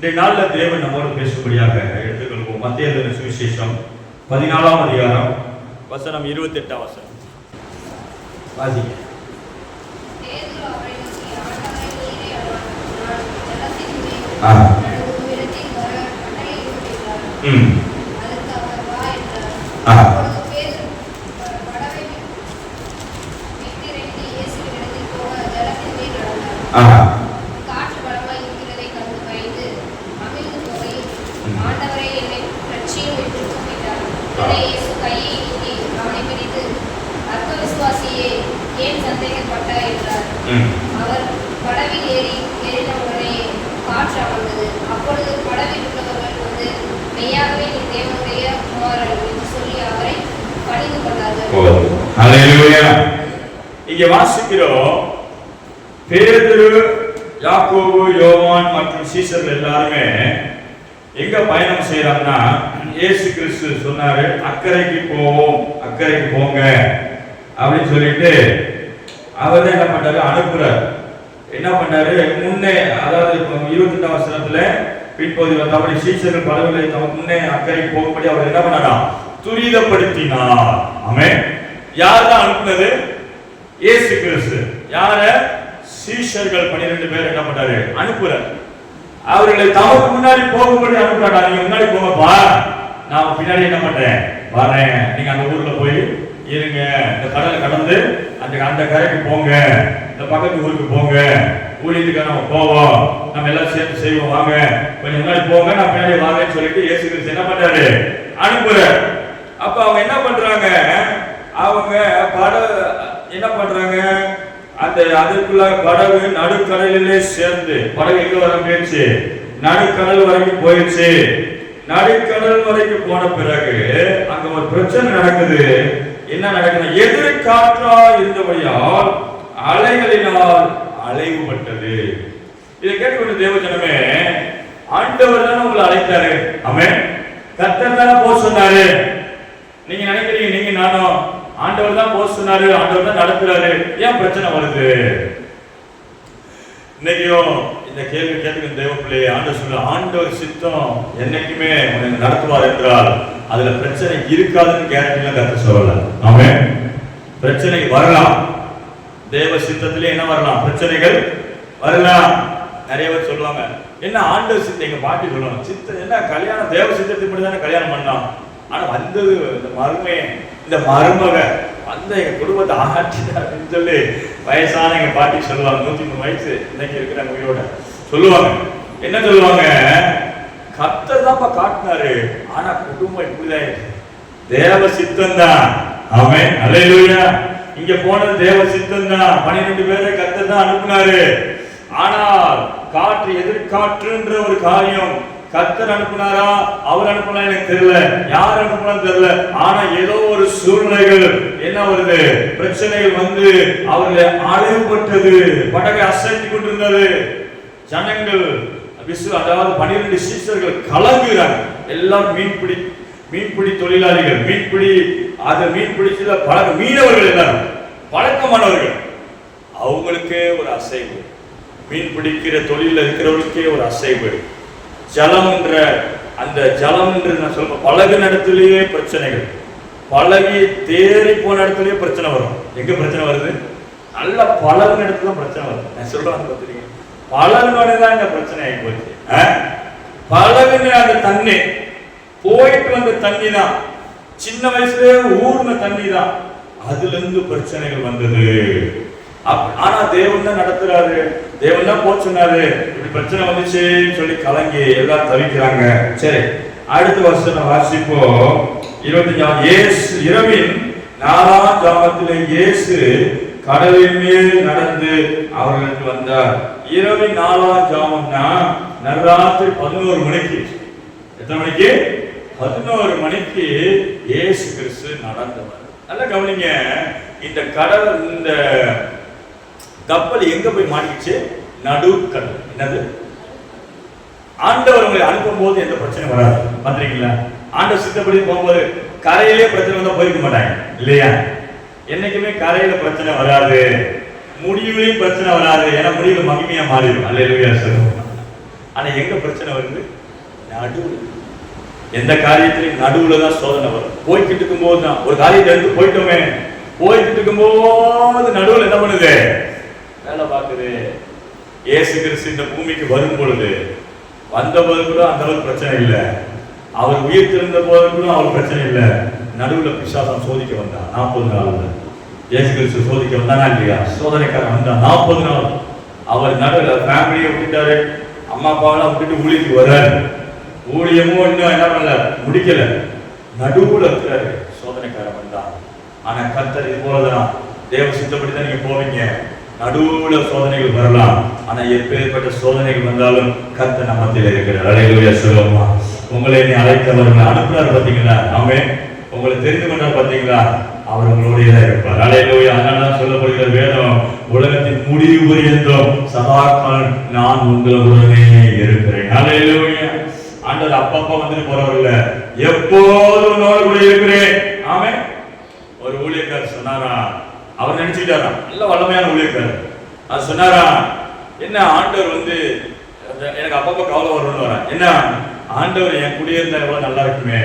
இன்றைய நாளில் தேவன் நம்மோடு பேசும்படியாக எடுத்துக்கொள்வோம். மத்திய சுவிசேஷம் பதினாலாம் அதிகாரம். வசனம் இருபத்தி எட்டாம் வசனம். வாசிங்க. பேதுரு அவரை நோக்கி, ஆண்டவரே, நீரே அருளாளர். ஜலத்தின் மேல் ஆ. நடுவும் விருத்தின் வர கட்டளையிட்டிருக்கிறார். ம் அதற்கு அவர் வா என்றார். ஆ. அப்பொழுது பேதுரு ப- படவை விட்டிறங்கி இயேசுவினிடத்தில் போக ஜலத்தின் மேல் நடந்தார். ஆஹா காற்று பலமாய் இருக்கிறதைக் கண்டு பயந்து அமிழ்ந்து போகையில், ம். ஆண்டவரே, என்னை ரட்சியும் என்று கூப்பிட்டார். உடனே இயேசு கையை நீட்டி அவனை பிடித்து, அற்ப விசுவாசியே, ஏன் சந்தேகப்பட்டாய் என்றார் ம் அவர் படவில் ஏறி ஏறின உடனே காற்று அமர்ந்தது அப்பொழுது படவில் உள்ளவர்கள் வந்து மெய்யாகவே நீ தேவனுடைய குமாரன் என்று சொல்லி அவரை பணிந்து கொண்டார்கள். இங்க வாசிக்கிறோம். பேதுரு யாக்கோபு யோவான் மற்றும் சீசர்கள் எல்லாருமே எங்க பயணம் செய்யறாங்கன்னா இயேசு கிறிஸ்து சொன்னாரு அக்கறைக்கு போவோம் அக்கறைக்கு போங்க அப்படின்னு சொல்லிட்டு அவர் என்ன பண்றாரு? அனுப்புறாரு. என்ன பண்ணாரு? முன்னே அதாவது இருபத்தி ரெண்டாம் வசனத்துல பின்பகுதி வந்தபடி சீசர்கள் பலவில்லை தமக்கு முன்னே அக்கறை போகும்படி அவர் என்ன பண்ணாராம் துரிதப்படுத்தினார். ஆமே யார் தான் அனுப்புனது? இயேசு கிறிஸ்து. யார? சீஷர்கள் 12 பேர் என்ன பண்ணாரு? அனுப்புற அவர்களை தமக்கு முன்னாடி போகும்படி அனுப்புறாடா நீங்க முன்னாடி போங்கப்பா. நான் பின்னாடி என்ன பண்றேன் வரேன். நீங்க அந்த ஊர்ல போய் இருங்க. இந்த கடலை கடந்து அந்த அந்த கரைக்கு போங்க. இந்த பக்கத்து ஊருக்கு போங்க. ஊழியத்துக்கு நம்ம போவோம். நம்ம எல்லாம் சேர்த்து செய்வோம். வாங்க. கொஞ்சம் முன்னாடி போங்க. நான் பின்னாடி வாங்கன்னு சொல்லிட்டு இயேசு கிறிஸ்து என்ன பண்றாரு அனுப்புற அப்ப அவங்க என்ன பண்றாங்க? அவங்க பட என்ன பண்றாங்க? அந்த அதுக்குள்ள படகு நடுக்கடலிலே சேர்ந்து படகு எங்க வர போயிடுச்சு? நடுக்கடல் வரைக்கும் போயிடுச்சு. நடுக்கடல் வரைக்கும் போன பிறகு அங்க ஒரு பிரச்சனை நடக்குது. என்ன நடக்குது எதிர்காற்றா இருந்தபடியால் அலைகளினால் அலைவுபட்டது. இதை கேட்டுக்கொண்டு தேவஜனமே ஆண்டவர் தானே உங்களை அழைத்தாரு. அவன் கத்தர் தானே போக சொன்னாரு. நீங்க நினைக்கிறீங்க நீங்க நானும் ஆண்டவர் தான் போக சொன்னாரு ஆண்டவர் தான் நடத்துறாரு. ஏன் பிரச்சனை வருது? இன்னைக்கும் இந்த கேள்வி கேட்டுக்கிற தேவ பிள்ளையை ஆண்டவர் சொல்ல ஆண்டவர் சித்தம் என்னைக்குமே உனக்கு நடத்துவார் என்றால் அதுல பிரச்சனை இருக்காதுன்னு கேரண்டில கருத்து சொல்லல. அவன் பிரச்சனை வரலாம். தேவ சித்தத்திலே என்ன வரலாம்? பிரச்சனைகள் வரலாம். நிறைய பேர் சொல்லுவாங்க என்ன ஆண்டவர் சித்தம் எங்க பாட்டி சொல்லுவாங்க சித்தம் என்ன கல்யாணம் தேவ சித்தத்தை தானே கல்யாணம் பண்ணலாம் ஆனா வந்தது இந்த மருமே இந்த மருமக வந்த எங்க குடும்பத்தை ஆட்டினார் சொல்லி வயசான எங்க பாட்டி சொல்லுவாங்க. நூத்தி மூணு வயசு இன்னைக்கு இருக்கிறாங்க உயிரோட சொல்லுவாங்க. என்ன சொல்லுவாங்க? கர்த்தர் தான்ப்பா காட்டினாரு. ஆனா குடும்பம் இப்படிதான் தேவ சித்தம் தான். அவன் அலையிலுயா இங்க போனது தேவ சித்தம் தான். பன்னிரெண்டு பேரை கத்த தான் அனுப்புனாரு. ஆனால் காற்று எதிர்காற்றுன்ற ஒரு காரியம் கத்தர் அனுப்புனாரா? அவர் அனுப்புனா எனக்கு தெரியல. யார் அனுப்புனான்னு தெரியல. ஆனா ஏதோ ஒரு சூழ்நிலைகள் என்ன வருது? பிரச்சனைகள் வந்து அவர்களை அழிவுபட்டது. படகை அசைத்து கொண்டிருந்தது. ஜனங்கள் விசு அதாவது பனிரெண்டு சீசர்கள் கலங்குகிறாங்க எல்லாம் மீன்பிடி மீன்பிடி தொழிலாளிகள் மீன்பிடி அதை மீன் பிடிச்சத பழக்க மீனவர்கள் எல்லாரும் பழக்கமானவர்கள். அவங்களுக்கே ஒரு அசைவு. மீன் பிடிக்கிற தொழிலில் இருக்கிறவர்களுக்கே ஒரு அசைவு. ஜலம் என்ற அந்த ஜலம் என்று நான் சொல்ல பழகு இடத்துலயே பிரச்சனைகள். பழகி தேறி போன இடத்துலயே பிரச்சனை வரும். எங்க பிரச்சனை வருது? நல்ல பழகு இடத்துல பிரச்சனை வரும். நான் சொல்றேன் பார்த்துருக்கீங்க பழகினோட தான் இந்த பிரச்சனை ஆகி போச்சு. அஹ்? பழகுன அந்த தண்ணி போயிட்டு வந்த தண்ணி தான் சின்ன வயசுலயே ஊர்ன தண்ணி தான் அதுல இருந்து பிரச்சனைகள் வந்தது. அப்- ஆனா தேவன் தான் நடத்துறாரு. தேவன் தான் போக இப்படி பிரச்சனை வந்துச்சுன்னு சொல்லி கலங்கி எல்லாம் தவிக்கிறாங்க. சரி அடுத்த வருஷம் வாசிப்போம். இருபத்தஞ்சாம் இயேசு இரவின் நாலாம் ஜாமத்திலே இயேசு கடலின் மேல் நடந்து அவர்களுக்கு வந்தார். இரவின் நாலாம் ஜாமம்னா நல்லாத்திரி பதினோரு மணிக்கு. எத்தனை மணிக்கு? பதினோரு மணிக்கு ஏசு கிறிஸ்து நடந்தவர். நல்லா கவனிங்க இந்த கடல் இந்த கப்பல் எங்க போய் மாட்டிக்கிச்சு? நடுக்கடல். என்னது? ஆண்டவர் உங்களை அனுப்பும் போது எந்த பிரச்சனையும் வராது. பாத்துறீங்களா ஆண்டவர் சித்தப்படி போகும்போது கரையிலே பிரச்சனை வந்தா போயிருக்க மாட்டாங்க. இல்லையா? என்னைக்குமே கரையில பிரச்சனை வராது. முடிவுலையும் பிரச்சனை வராது. ஏன்னா முடிவு மகிமையா மாறிடும். அல்லையா சொல்லுவோம். ஆனா எங்க பிரச்சனை வருது? நடுவில் எந்த காரியத்திலையும் நடுவுல தான் சோதனை வரும். போய்கிட்டு இருக்கும்போது தான் ஒரு காரியத்தை எடுத்து போயிட்டோமே போய்கிட்டு இருக்கும்போது நடுவில் என்ன பண்ணுது? வேலை பார்க்குது. ஏசு கிறிஸ்து இந்த பூமிக்கு வரும் பொழுது வந்தபோது கூட அந்த அளவுக்கு பிரச்சனை இல்லை. அவர் உயிர் திருந்த போது கூட அவர் பிரச்சனை இல்லை. நடுவில் பிசாசம் சோதிக்க வந்தான் நாற்பது நாள் ஏசு கிறிஸ்து சோதிக்க வந்தானா இல்லையா? சோதனைக்காரன் வந்தான் நாற்பது நாள். அவர் நடுவில் ஃபேமிலியை விட்டுட்டாரு. அம்மா அப்பாவெல்லாம் விட்டுட்டு ஊழிக்கு வர்றாரு. ஊழியமும் இன்னும் என்ன பண்ணல? முடிக்கல. நடுவுல இருக்கிறாரு. சோதனைக்காரன் தான் ஆனா கத்தர் இது போலதான். தேவ சித்தப்படி தான் நீங்க போவீங்க. நடுவுல சோதனைகள் வரலாம். ஆனா எப்பேற்பட்ட சோதனைகள் வந்தாலும் கத்த நம்ம மத்தியில இருக்கிறார். அலையிலுயா சொல்லுவோமா உங்களை நீ அழைத்தவர்கள் அனுப்புறாரு பாத்தீங்களா? ஆமே உங்களை தெரிந்து கொண்டார் பாத்தீங்களா? அவர் உங்களுடைய தான் இருப்பார். அலையிலுயா அதனால சொல்லப்படுகிற வேதம் உலகத்தின் முடிவு என்றும் சதாக்கால் நான் உங்களுடனே இருக்கிறேன். அலையிலுயா. ஆண்டவர் அப்பப்ப வந்துட்டு போறவர் இல்ல. எப்போதும் உன்னோடு கூட இருக்கிறேன். ஆமே ஒரு ஊழியக்காரர் சொன்னாரா? அவர் நினைச்சுட்டாரா நல்ல வல்லமையான ஊழியக்காரர். அது சொன்னாரா? என்ன ஆண்டவர் வந்து எனக்கு அப்பப்ப கவலை வரும்னு வரேன் என்ன? ஆண்டவர் என் குடியிருந்தா எவ்வளவு நல்லா இருக்குமே.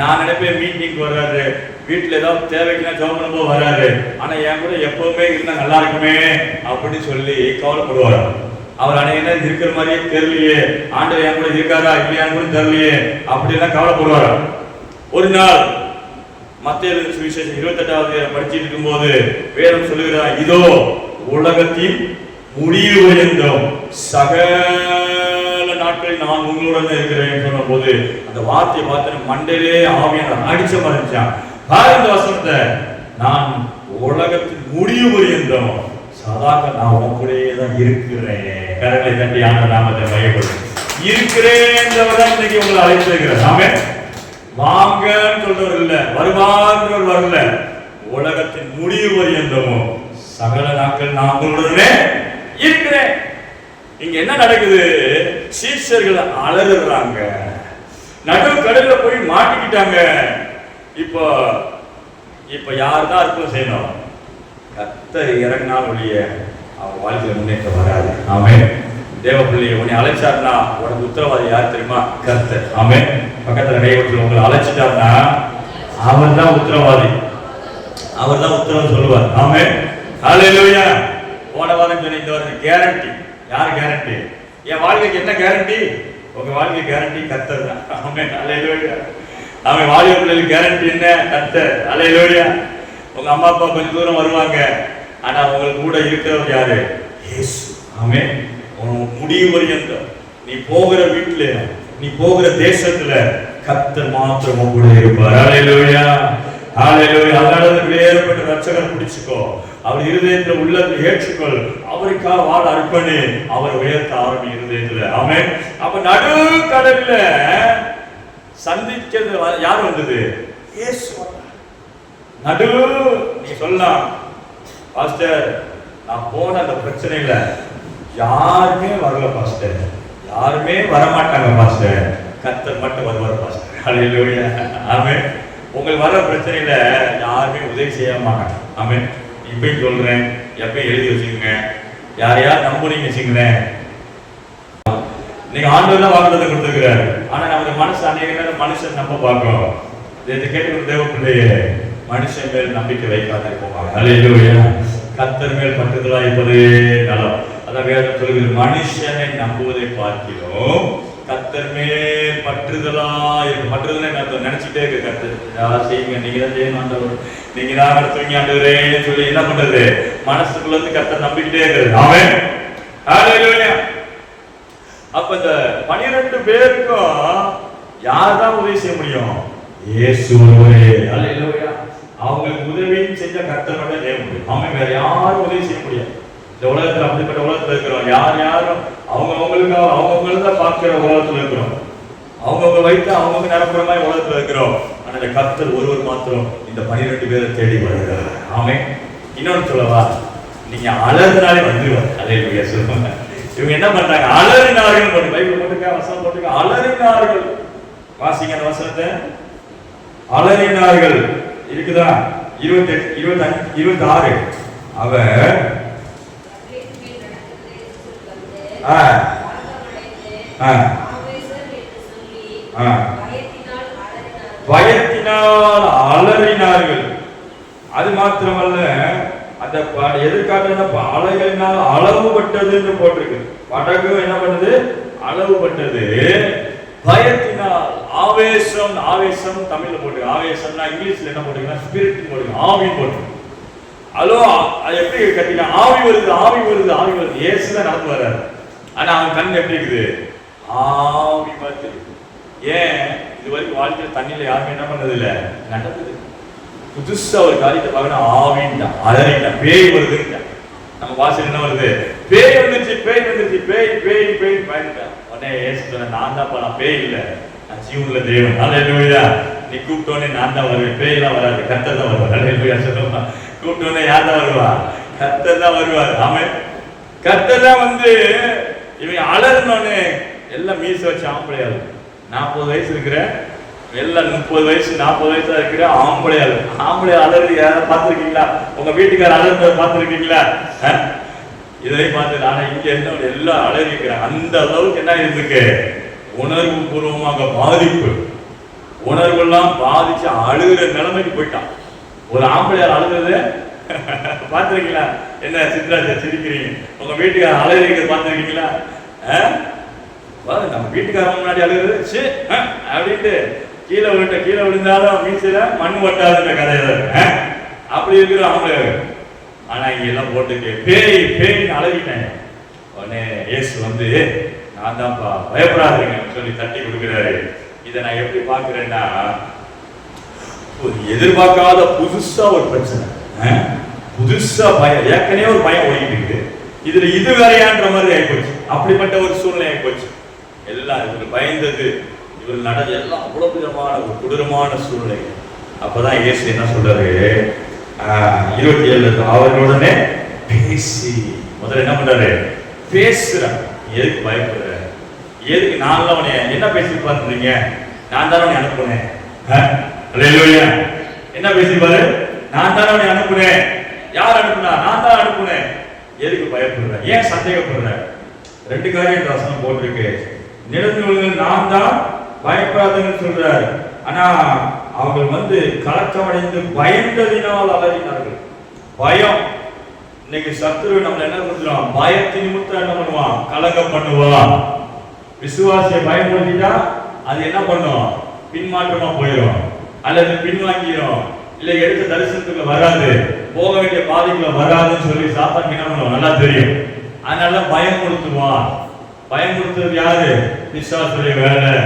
நான் நினைப்பேன் மீட்டிங் வர்றாரு. வீட்டுல ஏதாவது தேவைக்குன்னா ஜோம் பண்ணும்போது வர்றாரு. ஆனா என் கூட எப்பவுமே இருந்தா நல்லா இருக்குமே அப்படின்னு சொல்லி கவலைப்படுவார். அவர் அன்னைக்கு இருக்கிற மாதிரியே தெரியலையே. ஆண்டவர் என் கூட இருக்காரா? இல்லையான்னு கூட தெரியலையே. அப்படின்னா கவலைப்படுவாரா? ஒரு நாள் மத்திய சுவிசேஷம் இருபத்தெட்டாவது படிச்சிட்டு இருக்கும்போது வேதம் சொல்லுகிறார் இதோ உலகத்தின் முடிவு என்றும் சகல நாட்களில் நான் உங்களுடன் இருக்கிறேன் சொன்ன போது அந்த வார்த்தையை பார்த்து மண்டையிலே ஆவியான அடிச்ச மறைச்சான் பாரு பாரந்த வசனத்தை. நான் உலகத்தின் முடிவு என்றும் சதாக்க நான் உனக்குள்ளேயே தான் இருக்கிறேன். கரங்களை தட்டி ஆண்ட நாமத்தை பயப்படும் இருக்கிறேன்றவர் இன்னைக்கு உங்களை அழைத்திருக்கிறார் ஆமே வாங்கன்னு சொல்றவர் இல்ல. வருவான்றவர் வரல. உலகத்தின் முடிவு பரியந்தமும் சகல நாட்கள் நான் உங்களுடனே இருக்கிறேன். இங்க என்ன நடக்குது? சீசர்கள் அலறுறாங்க. நடு கடல்ல போய் மாட்டிக்கிட்டாங்க. இப்போ இப்ப யார் தான் அற்புதம் செய்யணும் கத்தர் இறங்கினால் ஒழிய அவன் வாழ்க்கையில் முன்னேற்றம் வராது. ஆமே தேவ பிள்ளையை உன்னை அழைச்சாருன்னா உனக்கு உத்தரவாதி யார் தெரியுமா? கர்த்தர். ஆமே பக்கத்தில் கைவற்றில் உங்களை அழைச்சிட்டாருன்னா அவர் தான் உத்தரவாதி. அவர் தான் உத்தரவு சொல்லுவார். ஆமே ஹalleluya போன வாரம் சொல்லி இந்த வாரம் கேரண்டி யார் கேரண்டி என் வாழ்க்கைக்கு என்ன கேரண்டி உங்க வாழ்க்கை கேரண்டி கர்த்தர் தான். ஆமே ஹalleluya அவன் வாலிப பிள்ளைகளுக்கு கேரண்டி என்ன? கர்த்தர். ஹalleluya உங்க அம்மா அப்பா கொஞ்சம் தூரம் வருவாங்க. ஆனா உங்களுக்கு கூட இருக்கிறவர் யாரு? இயேசு. ஆமே உன் முடிவு பரியந்தம். நீ போகிற வீட்டுல நீ போகிற தேசத்துல கத்த மாத்திரம் கூட இருப்பார். அலையிலோயா ஹalleluya. அதனால வேறுபட்ட ரச்சகர் பிடிச்சுக்கோ. அவர் இருதயத்துல உள்ளத்தை ஏற்றுக்கொள். அவருக்காக வாழ அர்ப்பணி. அவர் உயர்த்த ஆரம்பி இருதயத்துல. ஆமே அப்ப நடு கடல்ல சந்திக்கிறது யார் வந்தது? இயேசு. வந்தார். நடு நீ சொல்லலாம். பாஸ்டர் நான் போன அந்த பிரச்சனையில யாருமே வரல பாஸ்டர். யாருமே வரமாட்டாங்க பாஸ்டர். கத்தர் மட்டும் வருவார் பாஸ்டர். ஹalleluya. ஆமே உங்களுக்கு வர பிரச்சனையில யாருமே உதவி செய்ய மாட்டாங்க. ஆமே இப்பயும் சொல்றேன். எப்பயும் எழுதி வச்சுக்கோங்க. யார் யார் நம்புறீங்க வச்சுக்கிறேன் நீங்க ஆண்டவர் தான் வாக்குறதை கொடுத்துருக்கிறாரு. ஆனா நமக்கு மனசு அநேக நேரம் மனுஷன் நம்ம பார்க்கிறோம். இதை கேட்டு தேவ பிள்ளையே மனுஷன் மேல் நம்பிக்கை வைக்காதிருப்போமாக போவாங்க கத்தர் மேல் பற்றுதலா இருப்பதே நலம். அதான் வேதம் சொல்கிறது மனுஷனை நம்புவதை பார்க்கிறோம் கத்தர் மேல் பற்றுதலா இருக்கும் பற்றுதலை நான் நினைச்சிட்டே இருக்கு கர்த்தர். யார் செய்யுங்க நீங்க தான் செய்யணும் ஆண்டவர். நீங்க தான் நடத்துவீங்க ஆண்டவரேன்னு சொல்லி என்ன பண்றது? மனசுக்குள்ள இருந்து கத்தர் நம்பிக்கிட்டே இருக்கிறது அவன் அப்ப இந்த பனிரெண்டு பேருக்கும் யார் தான் உதவி செய்ய முடியும்? இயேசு. ஒருவரே அவங்களுக்கு உதவி செஞ்ச கர்த்தர் மட்டும் செய்ய முடியும். அவன் வேற யாரும் உதவி செய்ய முடியாது. இந்த உலகத்துல அப்படிப்பட்ட உலகத்துல இருக்கிறோம் யார் யாரும் அவங்க அவங்களுக்காக அவங்க தான் பார்க்கிற உலகத்துல இருக்கிறோம். அவங்கவுங்க வைத்து அவங்கவுங்க நிரப்புற மாதிரி உலகத்துல இருக்கிறோம். ஆனா இந்த கர்த்தர் ஒருவர் மாத்திரம் இந்த பனிரெண்டு பேரை தேடி வருகிறார். ஆமே இன்னொன்னு சொல்லவா? நீங்க அழகுனாலே வந்துருவார். அதே சொல்லுவாங்க இவங்க என்ன பண்றாங்க? அலறினார்கள் போட்டு பைபிள் போட்டுக்க வசனம் போட்டுக்க அலறினார்கள். வாசிங்க அந்த வசனத்தை. அலறினார்கள். இருக்குதா இருபத்தி எட்டு இருபத்தி இருபத்தி ஆறு அவர் ஆ. ஆ. ஆ. பயத்தினால் அலறினார்கள். அது மாத்திரமல்ல அந்த ப- எதிர்காட்டுன அலைகளினால் அளவுபட்டது என்று போட்டிருக்கு படகு என்ன பண்ணுது அளவுபட்டது பயத்தினால் ஆவேசம் ஆவேசம் தமிழ்ல போட்டு ஆவேசம்னா இங்கிலீஷ்ல என்ன போட்டீங்கன்னா ஸ்பிரிட் போடுங்க. ஆவி போட்டு ஹலோ அது எப்படி கட்டினா ஆவி வருது ஆவி வருது ஆவி வருது. ஏசுதான் நடந்து வர்றாரு. ஆனா அவன் கண் எப்படி இருக்குது? ஆவி பார்த்து ஏன்? இது வரைக்கும் வாழ்க்கையில் தண்ணியில் யாருமே என்ன பண்ணது இல்லை நடந்தது. புதுசா ஒரு காரியத்தை பார்க்கணும். ஆவின்டா அலறிட்டா பேய் வருதுன்ட்டா நம்ம வாசல் என்ன வருது? பேய் வந்துருச்சு பேய் வந்துருச்சு பேய் பேய் பேய் பயந்துட்டா உடனே ஏசு சொன்ன நான் தான் நான் பேய் இல்லை. நான் ஜீவனுள்ள தேவன். அல்லேலூயா நீ கூப்பிட்டோன்னே நான் தான் வருவேன். பேய் எல்லாம் வராது. கர்த்தர் தான் வருவார். அல்லேலூயா சொல்லுவா கூப்பிட்டோன்னே யார் தான் வருவா? கர்த்தர் தான் வருவார். ஆமென். கர்த்தர் தான் வந்து இவன் அலறினோன்னு எல்லாம் மீச வச்சு ஆம்பளையாரு நாற்பது வயசு இருக்கிற எல்லாம் முப்பது வயசு நாற்பது வயசா இருக்கிற ஆம்பளையாரு ஆம்பளை அலறி யாராவது பார்த்துருக்கீங்களா? உங்க வீட்டுக்கார அலறத பார்த்துருக்கீங்களா? இதை பார்த்து ஆனா இங்க என்ன எல்லாம் அலறி அந்த அளவுக்கு என்ன இருக்கு? உணர்வு பூர்வமாக பாதிப்பு. உணர்வெல்லாம் பாதிச்சு அழுகிற நிலைமைக்கு போயிட்டான். ஒரு ஆம்பளையார் அழுகிறது பார்த்துருக்கீங்களா? என்ன சித்ராஜா சிரிக்கிறீங்க? உங்க வீட்டுக்கார அழுகிறீங்க பார்த்துருக்கீங்களா? நம்ம வீட்டுக்காரங்க முன்னாடி அழுகிறது. அப்படின்ட்டு கீழே விழுந்த கீழே விழுந்தாலும் மீசில மண் வட்டாதுன்ற கதையில அப்படி இருக்கிற ஆம்பளையார். ஆனா இங்க எல்லாம் போட்டுக்கு பேய் பேய்னு அழகிட்டேன். உடனே இயேசு வந்து நான் தான்ப்பா பயப்படாதீங்கன்னு சொல்லி தட்டி கொடுக்குறாரு. இதை நான் எப்படி பார்க்குறேன்னா ஒரு எதிர்பார்க்காத புதுசா ஒரு பிரச்சனை. புதுசாக புதுசா பயம். ஏற்கனவே ஒரு பயம் ஓடிட்டு இருக்கு. இதுல இது வேறையான்ற மாதிரி ஆகிப்போச்சு அப்படிப்பட்ட ஒரு சூழ்நிலை ஆகிப்போச்சு எல்லாம் இவர் பயந்தது. இவர் நடந்த எல்லாம் அவ்வளவு விதமான ஒரு கொடூரமான சூழ்நிலை. அப்பதான் இயேசு என்ன சொல்றாரு? இருபத்தி ஏழு அவர்களுடனே பேசி. முதல்ல என்ன பண்றாரு? பேசுறான் எதுக்கு பயப்படுற? எதுக்கு நான் அவனை என்ன பேசியிருப்பான்னு சொன்னீங்க நான் தானே அவனை அனுப்புனேன். அஹ்? என்ன பேசியிருப்பாரு நான் தானே அவனை அனுப்புனேன். யார் அனுப்புனா? நான் தான் அனுப்புனேன். எதுக்கு பயப்படுற? ஏன் சந்தேகப்படுற? ரெண்டு காரியம் இந்த வசனம் போட்டிருக்கு. நிலநூல்கள் நான் தான் பயப்படாதுன்னு சொல்றாரு. ஆனா அவங்க வந்து கலக்கமடைந்து பயந்ததினால் அலறினார்கள். பயம். இன்னைக்கு சத்துரு நம்மள என்ன பண்ணுறான் பயத்தை நிமித்தம் என்ன பண்ணுவான்? கலக்கம் பண்ணுவான். விசுவாசியை பயன்படுத்திட்டா அது என்ன பண்ணும்? பின்மாற்றமா போயிடும். அல்லது பின்வாங்கிடும் இல்ல எடுத்த தரிசனத்துக்கு வராது. போக வேண்டிய பாதைக்குள்ள வராதுன்னு சொல்லி சாத்தான் என்ன பண்ணுவோம் நல்லா தெரியும். அதனால பயமுறுத்துவான். பயமுறுத்துறது யாரு? விசுவாசுடைய வேலை.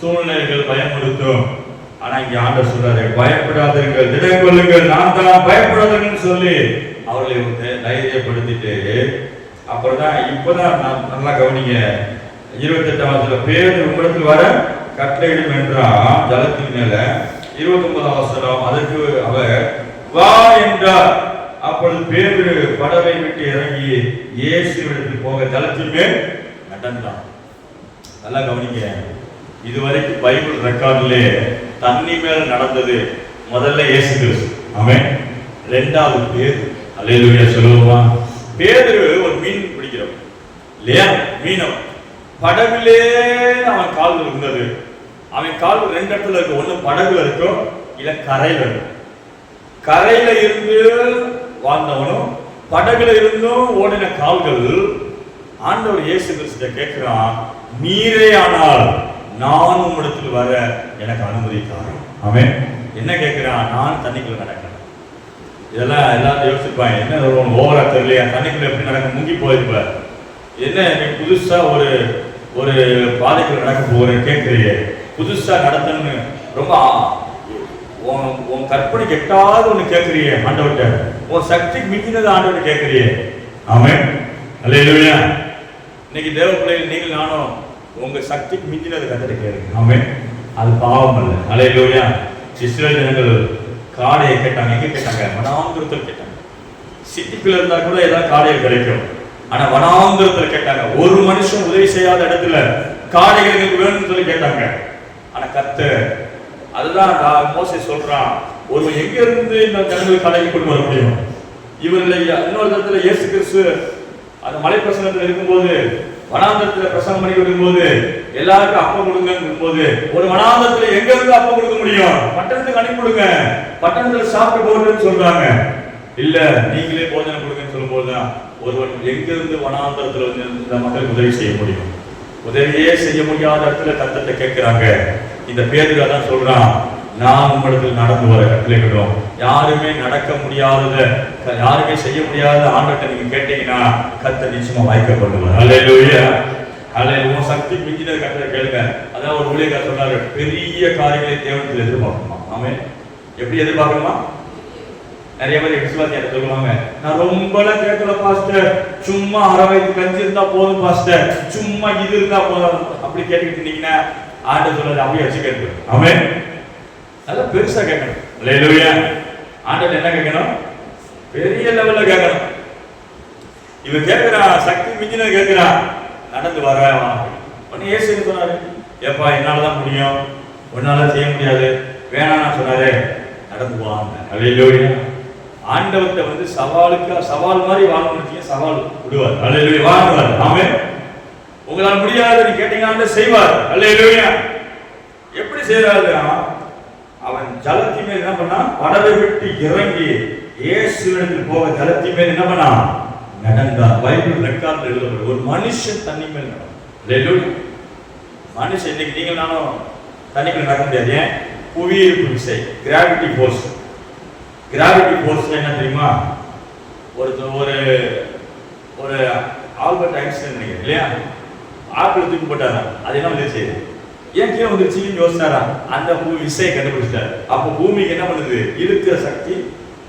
சூழ்நிலைகள் பயமுறுத்தும். ஆனா இங்க ஆண்டவர் சொல்றாரு பயப்படாதீர்கள் திடம் கொள்ளுங்கள் நான் தான் பயப்படாதீங்கன்னு சொல்லி அவர்களை வந்து தைரியப்படுத்திட்டு அப்புறம் தான் இப்பதான் நான் நல்லா கவனிங்க இருபத்தெட்டாம் வசனம் பேர் உங்களிடத்தில் வர கட்டளையிடும் என்றான் ஜலத்தின் மேல. இருபத்தி ஒன்பதாம் வசனம் அதற்கு அவர் வா என்றார். அப்பொழுது பேரு படவை விட்டு இறங்கி இயேசுவிடத்தில் போக ஜலத்தின் மேல் நடந்தான். நல்லா கவனிங்க இதுவரைக்கும் பைபிள் ரெக்கார்ட்ல தண்ணி மேல நடந்தது முதல்ல இயேசு கிறிஸ்து. ஆமென். ரெண்டாவது பேர் அலையிலுடைய சொல்லுவோமா? பேதரு ஒரு மீன் பிடிக்கிறவன். இல்லையா? மீனவன் படகுலே அவன் கால் இருந்தது. அவன் கால் ரெண்டு இடத்துல இருக்கு. ஒன்று படகுல இருக்கும் இல்ல கரையில இருக்கும் கரையில இருந்து வாழ்ந்தவனும் படகுல இருந்தும் ஓடின கால்கள் ஆண்டவர் இயேசு கிறிஸ்துட்ட கேட்கிறான் நீரே ஆனால் நான் உம்மிடத்தில் வர எனக்கு அனுமதி தாரும். அவன் என்ன கேட்கிறான்? நான் தண்ணிக்குள்ள நடக்கிறேன். இதெல்லாம் எல்லாரும் யோசிப்பாங்க. என்ன ஓவரா தெரியலையா? தண்ணிக்குள்ள எப்படி நடக்க? முங்கி போயிருப்ப என்ன புதுசா ஒரு ஒரு பாதைக்குள்ள நடக்க போறேன் கேட்கறியே புதுசா நடத்தணும்னு ரொம்ப உன் கற்பனைக்கு எட்டாவது ஒண்ணு கேட்கறியே ஆண்டவர்கிட்ட. உன் சக்திக்கு மிஞ்சினது ஆண்டவர்கிட்ட கேட்கறியே ஆமென். அல்லேலூயா இன்னைக்கு தேவ பிள்ளைகள் நீங்கள் நானும் உங்க சக்திக்கு மிஞ்சினது கத்தரை கேளுங்க ஆமென். அது பாவம் அல்ல. அலையிலோயா இஸ்ரேல் ஜனங்கள் காடையை கேட்டாங்க. எங்க கேட்டாங்க? வனாந்திரத்தில் கேட்டாங்க. சிட்டிக்குள்ள இருந்தா கூட ஏதாவது காடைகள் கிடைக்கும். ஆனா வனாந்திரத்தில் கேட்டாங்க. ஒரு மனுஷன் உதவி செய்யாத இடத்துல காடைகள் எங்களுக்கு வேணும்னு சொல்லி கேட்டாங்க. ஆனா கத்து அதுதான் நான் மோசே சொல்றான். ஒருவன் எங்க இருந்து இந்த ஜனங்கள் கடைக்கு கொண்டு வர முடியும்? இவர்கள் இன்னொரு இடத்துல இயேசு கிறிஸ்து அந்த மலை பிரசனத்தில் இருக்கும்போது வனாந்தரத்துல பிரசங்கம் பண்ணி கொடுக்கும்போது எல்லாருக்கும் அப்பம் கொடுங்க போது ஒரு வனாந்தரத்துல எங்க இருந்து அப்பம் கொடுக்க முடியும். பட்டணத்துக்கு அனுப்பி கொடுங்க. பட்டணத்துல சாப்பிட்டு போகணும்னு சொல்றாங்க. இல்ல நீங்களே போஜனம் கொடுங்கன்னு சொல்லும் போதுதான் ஒருவன் எங்க இருந்து வனாந்தரத்துல வந்து இந்த மக்களுக்கு உதவி செய்ய முடியும். உதவியே செய்ய முடியாத இடத்துல கத்தத்தை கேட்கிறாங்க. இந்த பேருக்காக தான் சொல்றான் நான் உங்களிடத்தில் நடந்து வர கட்டளைகளும் யாருமே நடக்க முடியாதத யாருமே செய்ய முடியாத ஆண்டத்தை நீங்க கேட்டீங்கன்னா கத்த நிச்சயமா வாய்க்க பண்ணுவார் அல்லேலூயா அல்லேலூயா உன் சக்தி மிஞ்சின கட்டளை கேளுங்க. அதான் ஒரு ஊழியக்காரர் சொன்னாரு பெரிய காரியங்களை தேவனத்தில் எதிர்பார்க்கணுமா ஆமே எப்படி எதிர்பார்க்கணுமா? நிறைய பேர் விசுவாசியார சொல்லுவாங்க நான் ரொம்பலாம் கேட்கல பாஸ்டர். சும்மா அரை வயது கஞ்சி இருந்தா போதும் பாஸ்டர். சும்மா இது இருந்தா போதும். அப்படி கேட்டுக்கிட்டு இருந்தீங்கன்னா ஆண்டு சொல்றது அப்படியே வச்சு கேட்பேன் ஆமென். நல்லா பெருசா கேட்கணும். ஆண்டவர் என்ன கேட்கணும்? பெரிய லெவல்ல கேட்கணும். இவன் கேட்கிறான் சக்தி மிஞ்சின கேட்கிறான் நடந்து வர உடனே ஏசு சொன்னாரு? ஏப்பா என்னால தான் முடியும். உன்னால செய்ய முடியாது. வேணாம் சொன்னாரு. நடந்து வாங்க அல்லேலூயா ஆண்டவர்கிட்ட வந்து சவாலுக்கு சவால் மாதிரி வாங்கணும் சவால் விடுவார். அல்லேலூயா வாங்குவார். ஆமே உங்களால் முடியாது நீ கேட்டீங்கன்னா செய்வார். அல்லேலூயா எப்படி செய்யறாருன்னா அவன் ஜலத்தின் மேல் என்ன பண்ணா படவை விட்டு இறங்கி இயேசுவிடத்தில் போக ஜலத்தின் மேல் என்ன பண்ணா நடந்தார் பைபிள் ரெக்கார்ட்ல எழுதப்படும் ஒரு மனுஷன் தண்ணி மேல் நடந்தான். மனுஷன் இன்னைக்கு நீங்க நானும் தண்ணிக்குள்ள நடக்க முடியாது. ஏன்? புவியீர்ப்பு விசை கிராவிட்டி ஃபோர்ஸ் கிராவிட்டி ஃபோர்ஸ் என்ன தெரியுமா? ஒரு ஒரு ஒரு ஆல்பர்ட் ஐன்ஸ்டைன் நினைக்கிறேன் இல்லையா? ஆப்பிள் தூக்கி போட்டாரா? அது என்ன வந்துச்சு? ஏன் கீழே வந்துருச்சுன்னு யோசிச்சாரா? அந்த விசையை கண்டுபிடிச்சிட்டாரு. அப்போ பூமிக்கு என்ன பண்ணுது? இழுக்கிற சக்தி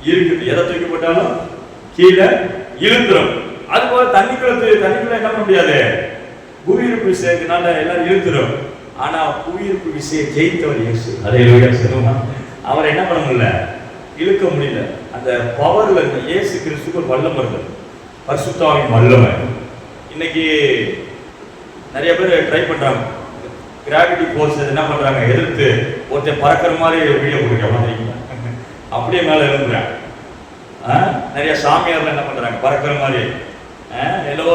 இருக்குது எதை தூக்கி போட்டாலும் கீழே இழுத்துரும். அது போல தண்ணிக்குள்ள தண்ணிக்குள்ள என்ன பண்ண முடியாது? புவியீர்ப்பு விசைக்குனால எல்லாம் இழுத்துரும். ஆனா புவியீர்ப்பு விசையை ஜெயித்தவர் இயேசு. அதே சொல்லுவாங்க அவரை என்ன பண்ண முடியல? இழுக்க முடியல. அந்த பவர்ல இருந்த இயேசு கிறிஸ்துக்கு வல்லம் இருந்தது. பரிசுத்தாவின் வல்லமை. இன்னைக்கு நிறைய பேர் ட்ரை பண்றாங்க. கிராவிட்டி ஃபோர்ஸ் என்ன பண்ணுறாங்க எதிர்த்து ஒருத்தன் பறக்கிற மாதிரி வீடியோ கொடுக்க மாதிரிங்களா அப்படியே மேலே எழுந்துறேன் நிறைய சாமியார்லாம் என்ன பண்றாங்க? பறக்கிற மாதிரி. ஆ, என்னவோ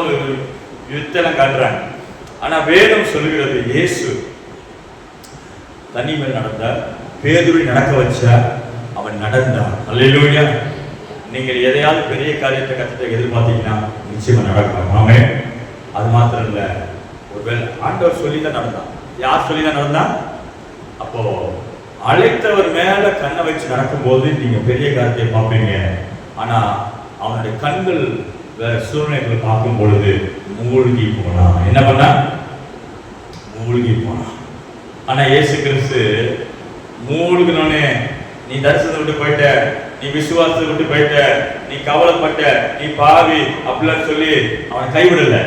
யுத்தெல்லாம் காட்டுறாங்க. ஆனா வேதம் சொல்லுகிறது இயேசு தண்ணி மேல் நடந்தார் பேதுரை நடக்க வச்சார் அவன் நடந்தான். அல்லேலூயா. நீங்கள் எதையாவது பெரிய காரியத்தை கத்தத்தை எதிர்பார்த்தீங்கன்னா நிச்சயமா நடக்கும். ஆமே அது மாத்திரம் இல்லை. ஒருவேளை ஆண்டவர் சொல்லி தான் நடந்தான். யார் சொல்லி தான் நடந்தான் அப்போ அழைத்தவர் மேல கண்ணை வச்சு நடக்கும்போது நீங்க பெரிய காரியத்தை பார்ப்பீங்க. ஆனா அவனுடைய கண்கள் வேற சூழ்நிலைகளை பார்க்கும் பொழுது மூழ்கி போனான். என்ன பண்ணா மூழ்கி போனான். ஆனா இயேசு கிறிஸ்து மூழ்கினோனே நீ தரிசனத்தை விட்டு போயிட்ட நீ விசுவாசத்தை விட்டு போயிட்ட நீ கவலைப்பட்ட நீ பாவி அப்படிலாம் சொல்லி அவனை கைவிடல.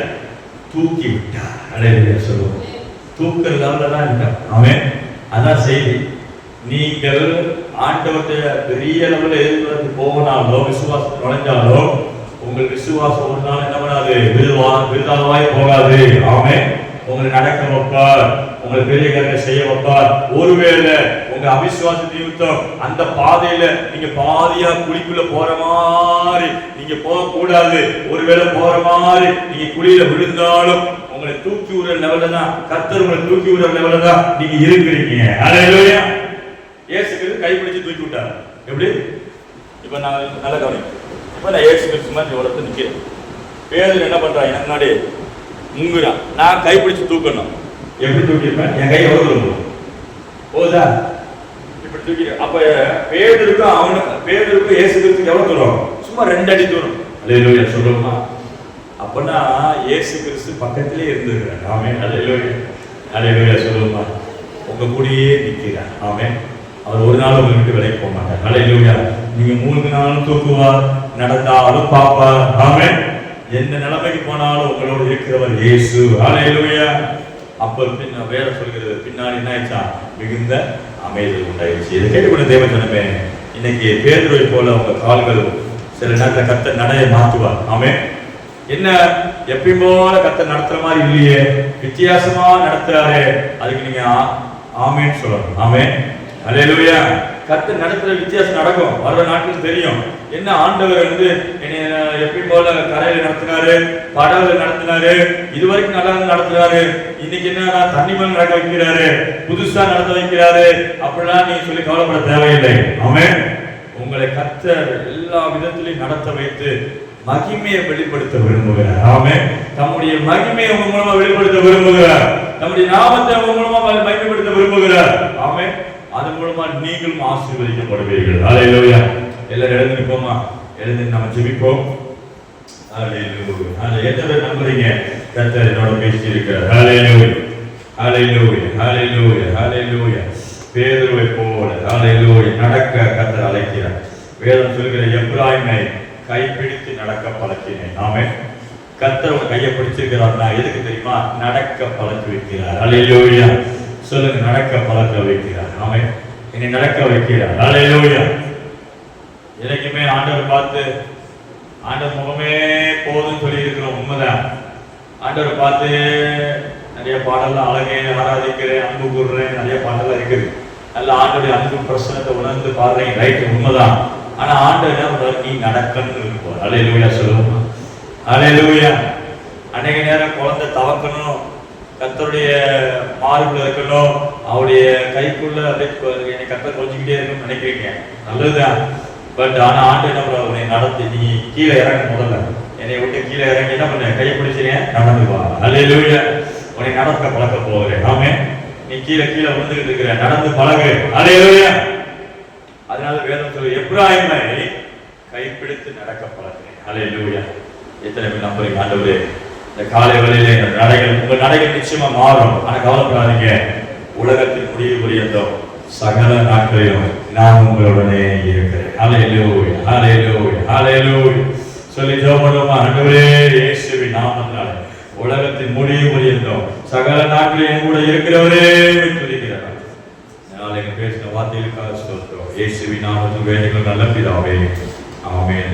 தூக்கி விட்டார். அடையில சொல்லுவோம். தூக்க லெவலில் தான் இருக்கான் அவன் அதான் செய்தி. நீங்கள் ஆண்டவர்கிட்ட பெரிய லெவலில் எதிர்பார்த்து போகனாலோ விசுவாசம் நுழைஞ்சாலோ உங்கள் விசுவாசம் ஒரு நாள் என்ன பண்ணாது? விருதுவா விருதாவாய் போகாது. அவன் உங்களை நடக்க வைப்பார். உங்களை பெரிய காரியத்தை செய்ய வைப்பார். ஒருவேளை உங்க அவிசுவாச நிமித்தம் அந்த பாதையில நீங்க பாதியா குழிக்குள்ள போற மாதிரி நீங்க போக கூடாது ஒருவேளை போற மாதிரி நீங்க குழியில விழுந்தாலும் உங்களை தூக்கி விடுற லெவல்ல தான் கத்தர் உங்களை தூக்கி விடுற லெவலில் தான் நீங்க இருக்கிறீங்க. அலையிலோயா இயேசு கிறிஸ்து கை தூக்கி விட்டார். எப்படி? இப்ப நான் நல்ல கவனி இப்ப நான் ஏசு கிறிஸ்து மாதிரி உலகத்தை நிற்கிறேன் பேதர் என்ன பண்றான் எனக்கு முன்னாடி முங்குறான். நான் கைப்பிடிச்சு தூக்கணும். எப்படி தூக்கிருப்பேன் என் கை எவ்வளவு தூரம் போதா? இப்படி தூக்கி அப்ப பேதருக்கும் அவனுக்கு பேதருக்கும் ஏசு கிறிஸ்துக்கு எவ்வளவு தூரம்? சும்மா ரெண்டு அடி தூரம். அல்லேலூயா சொல்லுமா அப்பனா இயேசு கிறிஸ்து பக்கத்திலே இருந்திருக்கிறார். ஆமே அல்லேலூயா அல்லேலூயா சொல்லுமா உங்க கூடயே நிற்கிறார். ஆமே அவர் ஒரு நாள் உங்களை விட்டு விலைக்கு போக மாட்டார். அல்லேலூயா நீங்க மூணு நாளும் தூக்குவார் நடந்தாலும் பார்ப்பார். ஆமே எந்த நிலைமைக்கு போனாலும் உங்களோடு இருக்கிறவர் இயேசு. அல்லேலூயா அப்ப பின்ன வேற சொல்கிறது பின்னாடி என்ன ஆயிடுச்சா? மிகுந்த அமைதி உண்டாயிடுச்சு. இதை கேட்டுக்கொண்ட தேவ ஜனமே இன்னைக்கு பேதுருவை போல உங்க கால்கள் சில நேரத்தில் கத்த நடைய மாற்றுவார். ஆமே என்ன? எப்பயும் போல கத்த நடத்துற மாதிரி இல்லையே. வித்தியாசமா நடத்துறாரு. அதுக்கு நீங்க ஆ- ஆமேன்னு சொல்லணும். ஆமே அல்லேலூயா கத்து நடத்துற வித்தியாசம் நடக்கும். வர்ற நாட்கள் தெரியும். என்ன ஆண்டவர் வந்து என்னை எப்படி போல கரையில நடத்தினாரு படகுல நடத்தினாரு இது வரைக்கும் நல்லா நடத்துறாரு. இன்னைக்கு என்ன தண்ணி மேல நடக்க வைக்கிறாரு புதுசா நடத்த வைக்கிறாரு அப்படிலாம் நீ சொல்லி கவலைப்பட தேவையில்லை. ஆமென். உங்களை கத்தர் எல்லா விதத்திலையும் நடத்த வைத்து மகிமையை வெளிப்படுத்த விரும்புகிறார். ஆமே தம்முடைய மகிமையை உங்க மூலமா வெளிப்படுத்த விரும்புகிறார். நம்முடைய நாமத்தை உங்க மூலமா மகிமைப்படுத்த விரும்புகிறார். ஆமே அதன் மூலமா நீங்களும் ஆசீர்வதிக்கப்படுவீர்கள். ஹalleluya எல்லாரும் எழுந்து நிற்போமா எழுந்து நம்ம ஜெபிப்போம். எத்தனை நம்புறீங்க? கர்த்தர் என்னோட பேசி இருக்கிறார் ஹalleluya ஹalleluya ஹalleluya ஹalleluya பேதுருவை போல நடக்க கத்தர் அழைக்கிறார். வேதம் சொல்கிற எப்ராயிமை கைப்பிடித்து நடக்க பழக்கினேன். ஆமே கத்தர் உங்க கையை பிடிச்சிருக்கிறார்னா எதுக்கு தெரியுமா? நடக்க பழக்க வைக்கிறார். ஹalleluya சொல்லுங்க நடக்க பழக்க வைக்கிறார். ஆமே என்னை நடக்க வைக்கிறார். ஹalleluya எனக்குமே ஆண்டவர் பார்த்து ஆண்டவர் முகமே போதும்னு சொல்லி இருக்கிறோம் உண்மைதான். ஆண்டவர் பார்த்து நிறைய பாடல்லாம் அழகே ஆராதிக்கிறேன் அன்பு கூறுறேன் நிறைய பாடலாம் இருக்குது. நல்ல ஆண்டோடைய அன்பு பிரசனத்தை உணர்ந்து பாடுறேன் ரைட்டு உண்மைதான். ஆனா ஆண்டவர் என்ன பண்றாரு நீ நடக்கணும்னு இருப்பார் அலையிலூயா சொல்லுவோமா? அலையிலூயா அநேக நேரம் குழந்தை தவக்கணும் கத்தருடைய மார்பில் இருக்கணும் அவருடைய கைக்குள்ள அப்படியே என்னை கத்தை கொஞ்சிக்கிட்டே இருக்கணும்னு நினைக்கிறீங்க. நல்லதுதான். பட் ஆனால் ஆண்டு என்ன பண்ணுவார்? உன்னை நடத்தி நீ கீழே இறங்க முதல்ல. என்னை விட்டு கீழே இறங்கி என்ன பண்ண? கையை பிடிச்சினேன் நடந்து வா. உன்னை நடக்க பழக்க போகிறேன். ஆமே நீ கீழே கீழே விழுந்துகிட்டு இருக்கிற நடந்து பழகு. அல்லேலூயா அதனால வேதம் எப்ராஹிமை கைப்பிடித்து நடக்க பழகிறேன் அல்லேலூயா எத்தனை பேர் நம்புறீங்க ஆண்டவரே? இந்த காலை வழியில நடைகள் உங்க நடைகள் நிச்சயமா மாறும். ஆனா கவலைப்படாதீங்க. உலகத்தின் முடிவு பரியந்தம் சகல நாட்களிலும் நான் உங்களுடனே இருக்கிறேன். ஹalleluya ஹalleluya ஹalleluya சொல்லி ஜெபம் ஆண்டவரே இயேசுவின் நாமத்தினால. உலகத்தின் முடிவு பரியந்தம் சகல நாட்களிலும் கூட இருக்கிறவரே துதிக்கிறார் நாளைக்கு பேசின வார்த்தைகளுக்காக சொல்றோம் இயேசுவின் நாமத்தில் வேண்டுங்கள் நல்ல பிதாவே. ஆமென்.